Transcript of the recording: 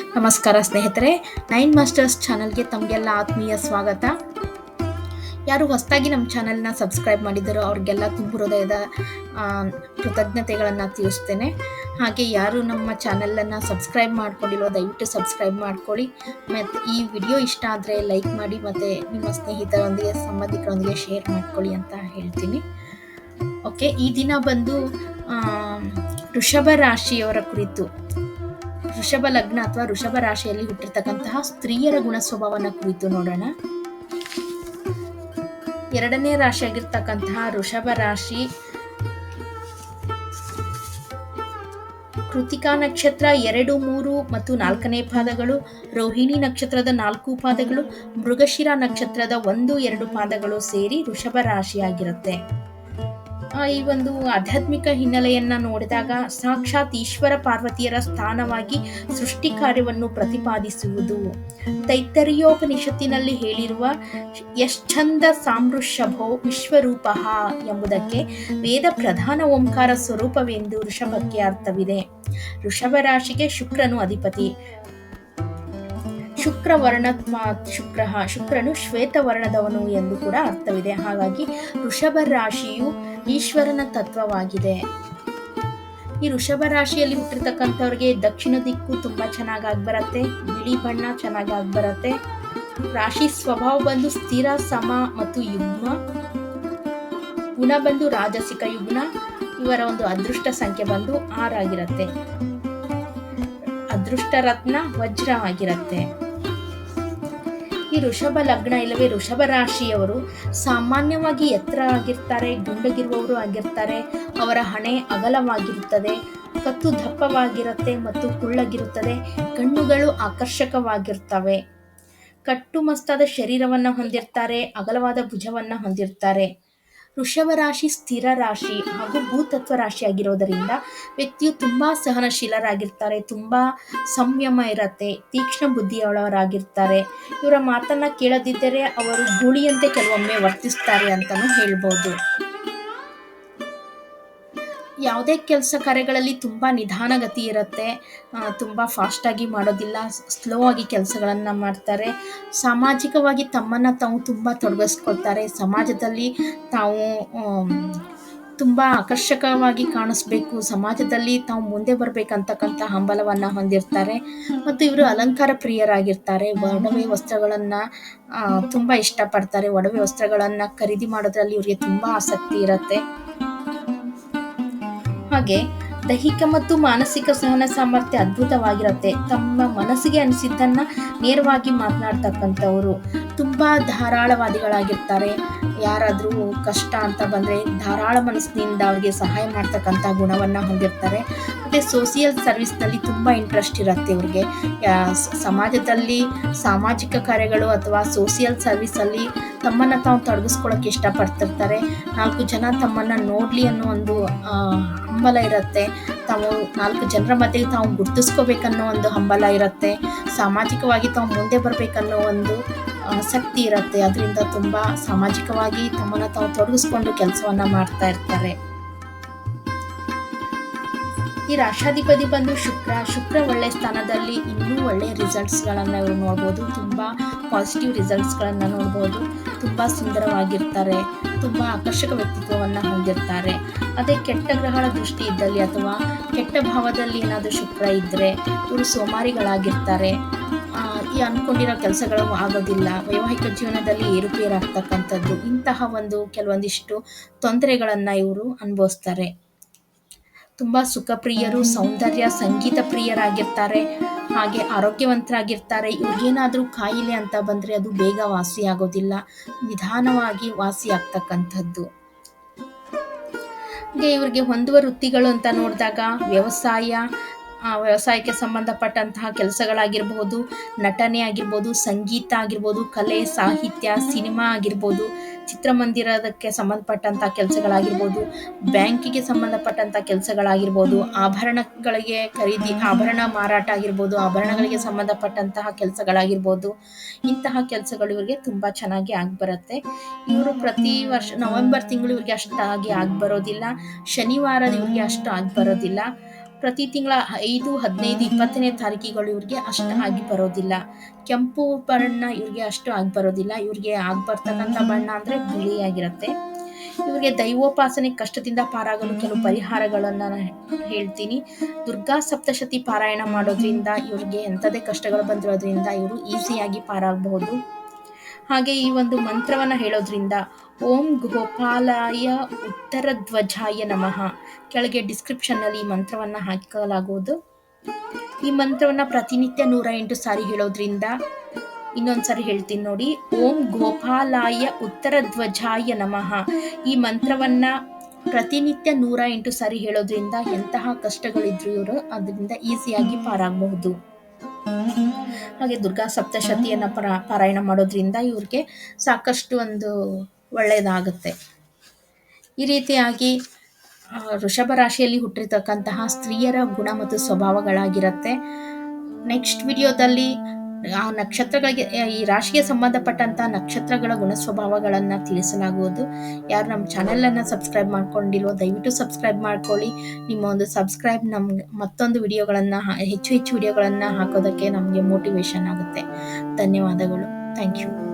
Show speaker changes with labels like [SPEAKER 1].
[SPEAKER 1] ನಮಸ್ಕಾರ ಸ್ನೇಹಿತರೆ nine masters ಚಾನಲ್ಗೆ ತಮಗೆಲ್ಲ ಆತ್ಮೀಯ ಸ್ವಾಗತ. ಯಾರು ಹೊಸದಾಗಿ ನಮ್ಮ ಚಾನಲ್ನ ಸಬ್ಸ್ಕ್ರೈಬ್ ಮಾಡಿದ್ದಾರೋ ಅವ್ರಿಗೆಲ್ಲ ತುಂಬ ಹೃದಯದ ಕೃತಜ್ಞತೆಗಳನ್ನು ತಿಳಿಸ್ತೇನೆ. ಹಾಗೆ ಯಾರು ನಮ್ಮ ಚಾನಲನ್ನು ಸಬ್ಸ್ಕ್ರೈಬ್ ಮಾಡ್ಕೊಂಡಿಲ್ವೋ ದಯವಿಟ್ಟು ಸಬ್ಸ್ಕ್ರೈಬ್ ಮಾಡ್ಕೊಳ್ಳಿ. ಮತ್ತು ಈ ವಿಡಿಯೋ ಇಷ್ಟ ಆದರೆ ಲೈಕ್ ಮಾಡಿ ಮತ್ತು ನಿಮ್ಮ ಸ್ನೇಹಿತರೊಂದಿಗೆ, ಸಂಬಂಧಿಕರೊಂದಿಗೆ ಶೇರ್ ಮಾಡ್ಕೊಳ್ಳಿ ಅಂತ ಹೇಳ್ತೀನಿ. ಓಕೆ ಈ ದಿನ ಬಂದು ಋಷಭ ವೃಷಭ ರಾಶಿಯವರ ಕುರಿತು. ವೃಷಭ ಲಗ್ನ ಅಥವಾ ವೃಷಭ ರಾಶಿಯಲ್ಲಿ ಹುಟ್ಟಿರ್ತಕ್ಕಂತಹ ಸ್ತ್ರೀಯರ ಗುಣ ಸ್ವಭಾವನ ಕುರಿತು ನೋಡೋಣ. ಎರಡನೇ ರಾಶಿಯಾಗಿರ್ತಕ್ಕಂತಹ ವೃಷಭ ರಾಶಿ ಕೃತಿಕಾ ನಕ್ಷತ್ರ ಎರಡು, ಮೂರು ಮತ್ತು ನಾಲ್ಕನೇ ಪಾದಗಳು, ರೋಹಿಣಿ ನಕ್ಷತ್ರದ ನಾಲ್ಕು ಪಾದಗಳು, ಮೃಗಶಿರ ನಕ್ಷತ್ರದ ಒಂದು, ಎರಡು ಪಾದಗಳು ಸೇರಿ ವೃಷಭ ರಾಶಿಯಾಗಿರುತ್ತೆ. ಈ ಒಂದು ಆಧ್ಯಾತ್ಮಿಕ ಹಿನ್ನೆಲೆಯನ್ನ ನೋಡಿದಾಗ ಸಾಕ್ಷಾತ್ ಈಶ್ವರ ಪಾರ್ವತಿಯರ ಸ್ಥಾನವಾಗಿ ಸೃಷ್ಟಿ ಕಾರ್ಯವನ್ನು ಪ್ರತಿಪಾದಿಸುವುದು. ತೈತ್ತರಿಯೋಪನಿಷತ್ತಿನಲ್ಲಿ ಹೇಳಿರುವ ಯಶ್ಚಂದ ಸಾಮೃಷಭೋ ವಿಶ್ವರೂಪ ಎಂಬುದಕ್ಕೆ ವೇದ ಪ್ರಧಾನ ಓಂಕಾರ ಸ್ವರೂಪವೆಂದು ಋಷಭಕ್ಕೆ ಅರ್ಥವಿದೆ. ಋಷಭ ರಾಶಿಗೆ ಶುಕ್ರನು ಅಧಿಪತಿ. ಶುಕ್ರ ವರ್ಣತ್ಮ ಶುಕ್ರ ಶುಕ್ರನು ಶ್ವೇತವರ್ಣದವನು ಎಂದು ಕೂಡ ಅರ್ಥವಿದೆ. ಹಾಗಾಗಿ ಋಷಭ ರಾಶಿಯು ಈಶ್ವರನ ತತ್ವವಾಗಿದೆ. ಈ ವೃಷಭ ರಾಶಿಯಲ್ಲಿ ಹುಟ್ಟಿರ್ತಕ್ಕಂಥವ್ರಿಗೆ ದಕ್ಷಿಣ ದಿಕ್ಕು ತುಂಬಾ ಚೆನ್ನಾಗಿ ಆಗ್ಬರತ್ತೆ ಬಿಳಿ ಬಣ್ಣ ಚೆನ್ನಾಗಿ ಆಗ್ಬರತ್ತೆ ರಾಶಿ ಸ್ವಭಾವ ಬಂದು ಸ್ಥಿರ, ಸಮ ಮತ್ತು ಯುಗ್ಮ. ಗುಣ ಬಂದು ರಾಜಸಿಕ ಯುಗ್ನ ಇವರ ಒಂದು ಅದೃಷ್ಟ ಸಂಖ್ಯೆ ಬಂದು ಆರಾಗಿರತ್ತೆ ಅದೃಷ್ಟ ರತ್ನ ವಜ್ರ ಆಗಿರತ್ತೆ. ಈ ಋಷಭ ಲಗ್ನ ಇಲ್ಲವೇ ಋಷಭ ರಾಶಿಯವರು ಸಾಮಾನ್ಯವಾಗಿ ಎತ್ತರ ಆಗಿರ್ತಾರೆ ಗುಂಡಗಿರುವವರು ಆಗಿರ್ತಾರೆ, ಅವರ ಹಣೆ ಅಗಲವಾಗಿರುತ್ತದೆ, ಕತ್ತು ದಪ್ಪವಾಗಿರುತ್ತೆ ಮತ್ತು ಕುಳ್ಳಗಿರುತ್ತದೆ, ಕಣ್ಣುಗಳು ಆಕರ್ಷಕವಾಗಿರ್ತವೆ. ಕಟ್ಟುಮಸ್ತಾದ ಶರೀರವನ್ನು ಹೊಂದಿರ್ತಾರೆ, ಅಗಲವಾದ ಭುಜವನ್ನು ಹೊಂದಿರ್ತಾರೆ. ವೃಷಭ ರಾಶಿ ಸ್ಥಿರ ರಾಶಿ ಹಾಗೂ ಭೂತತ್ವ ರಾಶಿಯಾಗಿರೋದರಿಂದ ವ್ಯಕ್ತಿಯು ತುಂಬಾ ಸಹನಶೀಲರಾಗಿರ್ತಾರೆ, ತುಂಬಾ ಸಂಯಮ ಇರತ್ತೆ, ತೀಕ್ಷ್ಣ ಬುದ್ಧಿಯುಳ್ಳವರಾಗಿರ್ತಾರೆ. ಇವರ ಮಾತನ್ನ ಕೇಳದಿದ್ದರೆ ಅವರು ಗೂಳಿಯಂತೆ ಕೆಲವೊಮ್ಮೆ ವರ್ತಿಸ್ತಾರೆ ಅಂತಾನೂ ಹೇಳ್ಬೋದು. ಯಾವುದೇ ಕೆಲಸ ಕಾರ್ಯಗಳಲ್ಲಿ ತುಂಬ ನಿಧಾನಗತಿ ಇರುತ್ತೆ ತುಂಬ ಫಾಸ್ಟಾಗಿ ಮಾಡೋದಿಲ್ಲ ಸ್ಲೋ ಆಗಿ ಕೆಲಸಗಳನ್ನು ಮಾಡ್ತಾರೆ. ಸಾಮಾಜಿಕವಾಗಿ ತಮ್ಮನ್ನು ತಾವು ತುಂಬ ತೊಡಗಿಸ್ಕೊಳ್ತಾರೆ. ಸಮಾಜದಲ್ಲಿ ತಾವು ತುಂಬ ಆಕರ್ಷಕವಾಗಿ ಕಾಣಿಸ್ಬೇಕು. ಸಮಾಜದಲ್ಲಿ ತಾವು ಮುಂದೆ ಬರಬೇಕಂತಕ್ಕಂಥ ಹಂಬಲವನ್ನು ಹೊಂದಿರ್ತಾರೆ. ಮತ್ತು ಇವರು ಅಲಂಕಾರ ಪ್ರಿಯರಾಗಿರ್ತಾರೆ. ಒಡವೆ ವಸ್ತ್ರಗಳನ್ನು ತುಂಬ ಇಷ್ಟಪಡ್ತಾರೆ. ಒಡವೆ ವಸ್ತ್ರಗಳನ್ನು ಖರೀದಿ ಮಾಡೋದ್ರಲ್ಲಿ ಇವರಿಗೆ ತುಂಬ ಆಸಕ್ತಿ ಇರುತ್ತೆ. ಹಾಗೆ ದೈಹಿಕ ಮತ್ತು ಮಾನಸಿಕ ಸಹನ ಸಾಮರ್ಥ್ಯ ಅದ್ಭುತವಾಗಿರುತ್ತೆ. ತಮ್ಮ ಮನಸ್ಸಿಗೆ ಅನಿಸಿದ್ದನ್ನ ನೇರವಾಗಿ ಮಾತನಾಡ್ತಕ್ಕಂಥವ್ರು ತುಂಬಾ ಧಾರಾಳವಾದಿಗಳಾಗಿರ್ತಾರೆ. ಯಾರಾದರೂ ಕಷ್ಟ ಅಂತ ಬಂದರೆ ಧಾರಾಳ ಮನಸ್ಸಿನಿಂದ ಅವ್ರಿಗೆ ಸಹಾಯ ಮಾಡ್ತಕ್ಕಂಥ ಗುಣವನ್ನು ಹೊಂದಿರ್ತಾರೆ. ಮತ್ತು ಸೋಷಿಯಲ್ ಸರ್ವಿಸ್ನಲ್ಲಿ ತುಂಬ ಇಂಟ್ರೆಸ್ಟ್ ಇರುತ್ತೆ ಇವ್ರಿಗೆ. ಸಮಾಜದಲ್ಲಿ ಸಾಮಾಜಿಕ ಕಾರ್ಯಗಳು ಅಥವಾ ಸೋಷಿಯಲ್ ಸರ್ವಿಸಲ್ಲಿ ತಮ್ಮನ್ನು ತಾವು ತೊಡಗಿಸ್ಕೊಳ್ಳೋಕೆ ಇಷ್ಟಪಡ್ತಿರ್ತಾರೆ. ನಾಲ್ಕು ಜನ ತಮ್ಮನ್ನು ನೋಡಲಿ ಅನ್ನೋ ಒಂದು ಹಂಬಲ ಇರುತ್ತೆ. ತಾವು ನಾಲ್ಕು ಜನರ ಮಧ್ಯೆ ತಾವು ಗುರ್ತಿಸ್ಕೋಬೇಕನ್ನೋ ಒಂದು ಹಂಬಲ ಇರುತ್ತೆ. ಸಾಮಾಜಿಕವಾಗಿ ತಾವು ಮುಂದೆ ಬರಬೇಕನ್ನೋ ಒಂದು ಆಸಕ್ತಿ ಇರುತ್ತೆ. ಅದರಿಂದ ತುಂಬ ಸಾಮಾಜಿಕವಾಗಿ ತಮ್ಮನ್ನು ತಾವು ತೊಡಗಿಸ್ಕೊಂಡು ಕೆಲಸವನ್ನು ಮಾಡ್ತಾ ಇರ್ತಾರೆ. ಈ ರಾಷ್ಟ್ರಾಧಿಪತಿ ಬಂದು ಶುಕ್ರ ಶುಕ್ರ ಒಳ್ಳೆ ಸ್ಥಾನದಲ್ಲಿ ಇನ್ನೂ ಒಳ್ಳೆಯ ರಿಸಲ್ಟ್ಸ್ಗಳನ್ನು ಇವರು ನೋಡ್ಬೋದು. ತುಂಬ ಪಾಸಿಟಿವ್ ರಿಸಲ್ಟ್ಸ್ಗಳನ್ನು ನೋಡ್ಬೋದು. ತುಂಬ ಸುಂದರವಾಗಿರ್ತಾರೆ, ತುಂಬ ಆಕರ್ಷಕ ವ್ಯಕ್ತಿತ್ವವನ್ನು ಹೊಂದಿರ್ತಾರೆ. ಅದೇ ಕೆಟ್ಟ ಗ್ರಹಗಳ ದೃಷ್ಟಿ ಇದ್ದಲ್ಲಿ ಅಥವಾ ಕೆಟ್ಟ ಭಾವದಲ್ಲಿ ಏನಾದರೂ ಶುಕ್ರ ಇದ್ದರೆ ಇವರು ಸೋಮಾರಿಗಳಾಗಿರ್ತಾರೆ. ಈ ಅಂದ್ಕೊಂಡಿರೋ ಕೆಲಸಗಳು ಆಗೋದಿಲ್ಲ. ವೈವಾಹಿಕ ಜೀವನದಲ್ಲಿ ಏರುಪೇರಾಗ್ತಕ್ಕಂಥದ್ದು ಇಂತಹ ಒಂದು ಕೆಲವೊಂದಿಷ್ಟು ತೊಂದರೆಗಳನ್ನು ಇವರು ಅನುಭವಿಸ್ತಾರೆ. ತುಂಬ ಸುಖಪ್ರಿಯರು, ಸೌಂದರ್ಯ, ಸಂಗೀತ ಪ್ರಿಯರಾಗಿರ್ತಾರೆ. ಹಾಗೆ ಆರೋಗ್ಯವಂತರಾಗಿರ್ತಾರೆ. ಇವ್ರಿಗೇನಾದರೂ ಕಾಯಿಲೆ ಅಂತ ಬಂದರೆ ಅದು ಬೇಗ ವಾಸಿ ಆಗೋದಿಲ್ಲ ನಿಧಾನವಾಗಿ ವಾಸಿ ಆಗ್ತಕ್ಕಂಥದ್ದು ಹಾಗೆ ಇವ್ರಿಗೆ ಹೊಂದುವ ವೃತ್ತಿಗಳು ಅಂತ ನೋಡಿದಾಗ ವ್ಯವಸಾಯ ವ್ಯವಸಾಯಕ್ಕೆ ಸಂಬಂಧಪಟ್ಟಂತಹ ಕೆಲಸಗಳಾಗಿರ್ಬೋದು, ನಟನೆ ಆಗಿರ್ಬೋದು, ಸಂಗೀತ ಆಗಿರ್ಬೋದು, ಕಲೆ, ಸಾಹಿತ್ಯ, ಸಿನಿಮಾ ಆಗಿರ್ಬೋದು ಚಿತ್ರಮಂದಿರದಕ್ಕೆ ಸಂಬಂಧಪಟ್ಟಂಥ ಕೆಲಸಗಳಾಗಿರ್ಬೋದು, ಬ್ಯಾಂಕಿಗೆ ಸಂಬಂಧಪಟ್ಟಂಥ ಕೆಲಸಗಳಾಗಿರ್ಬೋದು, ಆಭರಣಗಳಿಗೆ ಖರೀದಿ, ಆಭರಣ ಮಾರಾಟ ಆಗಿರ್ಬೋದು, ಆಭರಣಗಳಿಗೆ ಸಂಬಂಧಪಟ್ಟಂತಹ ಕೆಲಸಗಳಾಗಿರ್ಬೋದು, ಇಂತಹ ಕೆಲಸಗಳು ಇವರಿಗೆ ತುಂಬ ಚೆನ್ನಾಗಿ ಆಗ್ಬರುತ್ತೆ. ಇವರು ಪ್ರತಿ ವರ್ಷ ನವೆಂಬರ್ ತಿಂಗಳು ಇವರಿಗೆ ಅಷ್ಟಾಗಿ ಆಗ್ಬರೋದಿಲ್ಲ ಶನಿವಾರ ಇವರಿಗೆ ಅಷ್ಟು ಆಗ್ಬರೋದಿಲ್ಲ. ಪ್ರತಿ ತಿಂಗಳ ಐದು, ಹದಿನೈದು, ಇಪ್ಪತ್ತನೇ ತಾರೀಕಿಗಳು ಇವ್ರಿಗೆ ಅಷ್ಟು ಆಗಿ ಬರೋದಿಲ್ಲ. ಕೆಂಪು ಬಣ್ಣ ಇವ್ರಿಗೆ ಅಷ್ಟು ಆಗಿ ಬರೋದಿಲ್ಲ. ಇವ್ರಿಗೆ ಆಗಿ ಬರ್ತಕ್ಕಂಥ ಬಣ್ಣ ಅಂದರೆ ಬಿಳಿಯಾಗಿರುತ್ತೆ ಇವರಿಗೆ ದೈವೋಪಾಸನೆ ಕಷ್ಟದಿಂದ ಪಾರಾಗಲು ಕೆಲವು ಪರಿಹಾರಗಳನ್ನು ನಾನು ಹೇಳ್ತೀನಿ. ದುರ್ಗಾ ಸಪ್ತಶತಿ ಪಾರಾಯಣ ಮಾಡೋದ್ರಿಂದ ಇವ್ರಿಗೆ ಎಂಥದೇ ಕಷ್ಟಗಳು ಬಂದಿರೋದ್ರಿಂದ ಇವರು ಈಸಿಯಾಗಿ ಪಾರಾಗಬಹುದು. ಹಾಗೆ ಈ ಒಂದು ಮಂತ್ರವನ್ನು ಹೇಳೋದ್ರಿಂದ ಓಂ ಗೋಪಾಲಾಯ ಉತ್ತರ ಧ್ವಜಾಯ ನಮಃ. ಕೆಳಗೆ ಡಿಸ್ಕ್ರಿಪ್ಷನ್ನಲ್ಲಿ ಈ ಮಂತ್ರವನ್ನು ಹಾಕಲಾಗುವುದು. ಈ ಮಂತ್ರವನ್ನು ಪ್ರತಿನಿತ್ಯ ನೂರ ಎಂಟು ಸಾರಿ ಹೇಳೋದ್ರಿಂದ ಇನ್ನೊಂದು ಸಾರಿ ಹೇಳ್ತೀನಿ ನೋಡಿ. ಓಂ ಗೋಪಾಲಾಯ ಉತ್ತರ ಧ್ವಜಾಯ ನಮಃ. ಈ ಮಂತ್ರವನ್ನ ಪ್ರತಿನಿತ್ಯ ನೂರ ಎಂಟು ಸಾರಿ ಹೇಳೋದ್ರಿಂದ ಎಂತಹ ಕಷ್ಟಗಳಿದ್ರು ಇವರು ಅದರಿಂದ ಈಸಿಯಾಗಿ ಪಾರಾಗಬಹುದು. ಹಾಗೆ ದುರ್ಗಾ ಸಪ್ತಶತಿಯನ್ನು ಪರ, ಪಾರಾಯಣ ಮಾಡೋದ್ರಿಂದ ಇವ್ರಿಗೆ ಸಾಕಷ್ಟು ಒಂದು ಒಳ್ಳೆಯದಾಗುತ್ತೆ ಈ ರೀತಿಯಾಗಿ ಋಷಭ ರಾಶಿಯಲ್ಲಿ ಹುಟ್ಟಿರ್ತಕ್ಕಂತಹ ಸ್ತ್ರೀಯರ ಗುಣ ಮತ್ತು ಸ್ವಭಾವಗಳಾಗಿರುತ್ತೆ. ನೆಕ್ಸ್ಟ್ ವಿಡಿಯೋದಲ್ಲಿ, ಆ, ನಕ್ಷತ್ರಗಳಿಗೆ, ಈ ರಾಶಿಗೆ ಸಂಬಂಧಪಟ್ಟಂತ ನಕ್ಷತ್ರಗಳ ಗುಣ ಸ್ವಭಾವಗಳನ್ನು ತಿಳಿಸಲಾಗುವುದು. ಯಾರು ನಮ್ಮ ಚಾನೆಲನ್ನು ಸಬ್ಸ್ಕ್ರೈಬ್ ಮಾಡ್ಕೊಂಡಿಲ್ವೋ, ದಯವಿಟ್ಟು ಸಬ್ಸ್ಕ್ರೈಬ್ ಮಾಡ್ಕೊಳ್ಳಿ. ನಿಮ್ಮ ಒಂದು ಸಬ್ಸ್ಕ್ರೈಬ್ ನಮ್ಗೆ ಮತ್ತೊಂದು ವಿಡಿಯೋಗಳನ್ನು ಹೆಚ್ಚು ಹೆಚ್ಚು ವಿಡಿಯೋಗಳನ್ನು ಹಾಕೋದಕ್ಕೆ ನಮಗೆ ಮೋಟಿವೇಶನ್ ಆಗುತ್ತೆ. ಧನ್ಯವಾದಗಳು. Thank you.